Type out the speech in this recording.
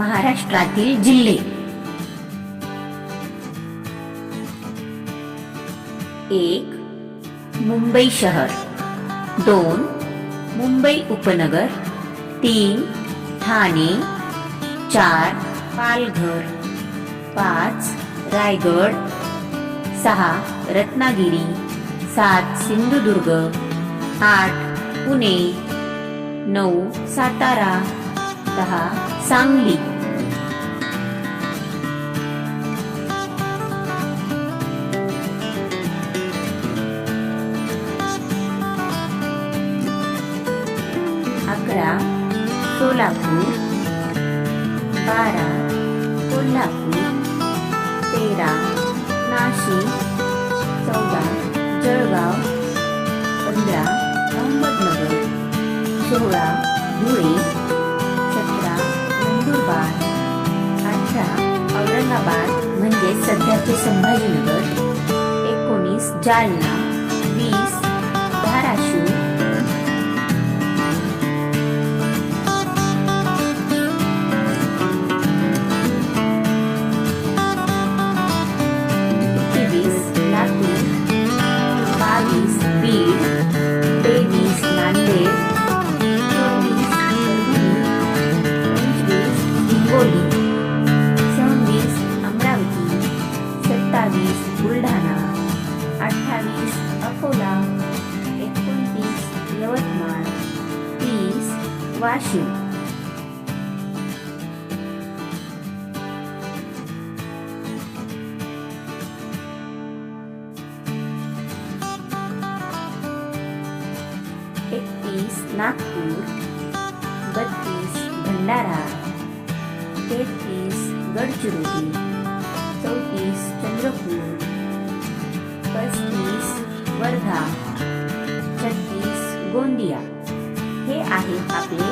महाराष्ट्रातील जिल्हे. एक मुंबई शहर. दोन मुंबई उपनगर. तीन ठाणे. चार पालघर. पाच रायगड. सहा रत्नागिरी. सात सिंधुदुर्ग. आठ पुणे. नऊ सातारा. दहा सांगली. अकरा सोलापूर बारा कोल्हापूर तेरा नाशिक चौदा जळगाव पंधरा अहमदनगर सोळा धुळे सतरा नंदुरबार अठरा औरंगाबाद म्हणजे सध्याचे संभाजीनगर एकोणीस जालना. वाशिम. एकतीस नागपूर बत्तीस भंडारा तेहतीस गडचिरोली चौतीस चंद्रपूर पस्तीस वर्धा छत्तीस गोंदिया. हे आहेत आपले